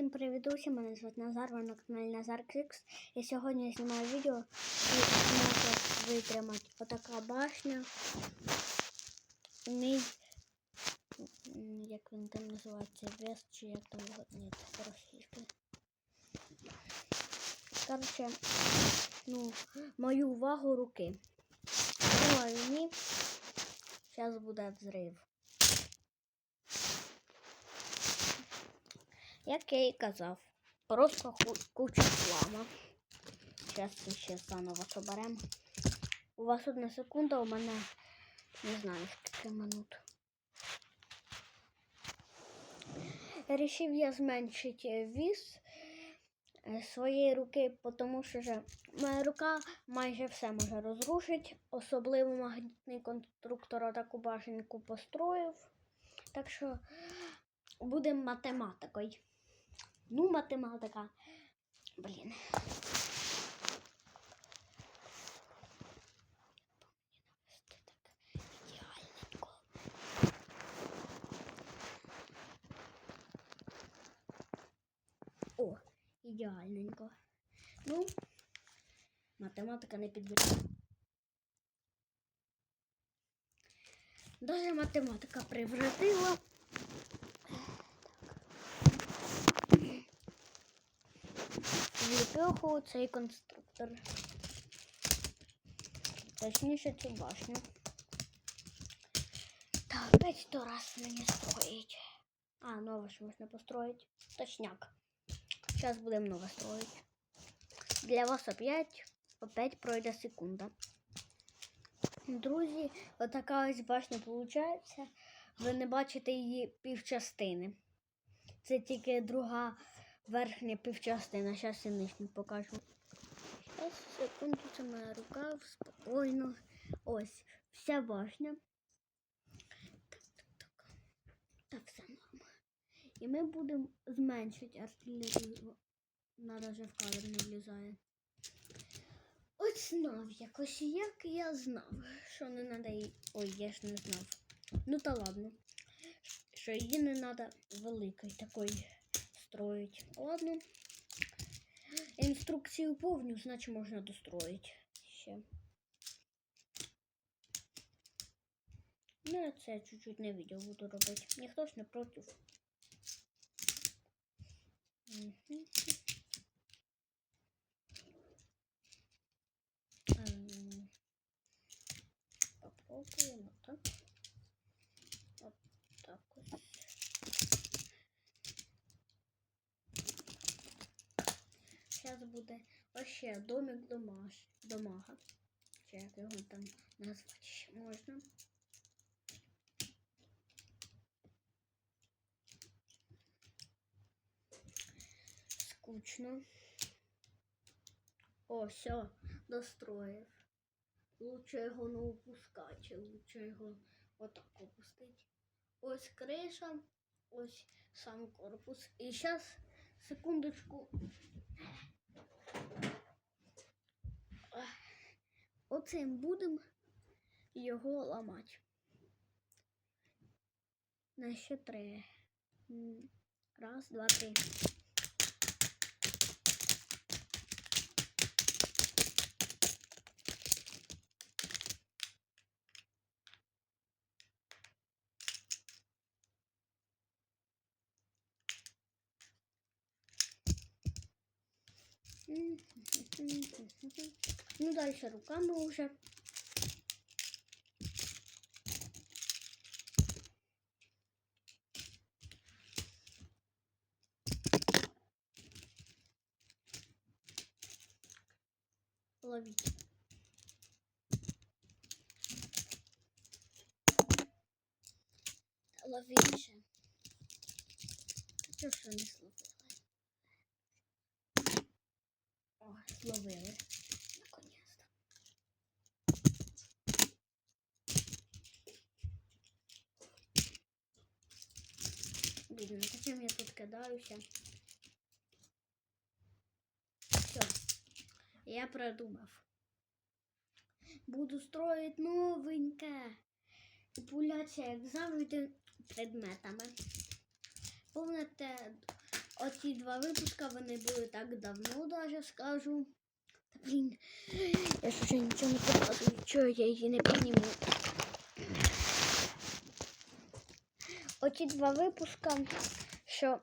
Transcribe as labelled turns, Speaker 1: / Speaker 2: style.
Speaker 1: Всім привіт, друзі! Мене звати Назар, ви на каналі Назар Крикс. І сьогодні я знімаю відео і зможу витримати отака башня. Мій, як він там називається, вес чи як там ні, це російське. Короче, ну, мою увагу руки. Думаю, ні. Зараз буде взрив. Як я і казав, просто куча хлама. Зараз це ще заново соберемо. У вас одна секунда, у мене не знаю скільки минут. Рішив я зменшити віс е, своєї руки, тому що вже моя рука майже все може розрушити. Особливо магнітний конструктор таку башеньку построїв. Так що будемо математикою. Ну, математика. Блін. О, ідеальненько. Ну, математика не підбирає. Даже математика превратила. Зліпив цей конструктор. Точніше цю башню. Так, опять сто раз мені строїть. А, нове ж можна построїть. Точняк. Зараз будемо нове строїти. Для вас опять, опять пройде секунда. Друзі, отака ось башня виходить. Ви не бачите її півчастини. Це тільки друга верхня півчастина. Зараз я нижню покажу. Зараз, секунду, це моя рука спокійно. Ось, вся башня. Так, так, так. Так, все норма. І ми будемо зменшити артилерію. Вона навіть в кадр не влізає. Ось знав якось, як я знав, що не треба її. Ой, я ж не знав. Ну та ладно. Що її не треба великої такої строїть. Ладно. Інструкцію повню, значить можна достроїти ще. Ну, це чуть-чуть на відео буду робити. Ніхто ж не проти. Мгм. Ем, Попробуємо так. Буде ще домик домаш, домага. Чи як його там назвати ще можна. Скучно. О, все, достроїв. Лучше його не опускати, лучше його отак опустити. Ось криша, ось сам корпус. І зараз, секундочку. Оцим будемо його ламати. На ще три. Раз, два, три. Ну, дальше руками уже. Ловить. Ловить же. Чого ж не словила? О, зловили. Наконец-то. Блін, ну зачем я тут кидаюся? Все. Я продумав. Буду строить новеньке. Популяція, як предметами. Помните Оці два випуска вони були так давно, даже скажу. Та блін, я ж вже нічого не показую, чого я її не підніму. Оці два випуска, що.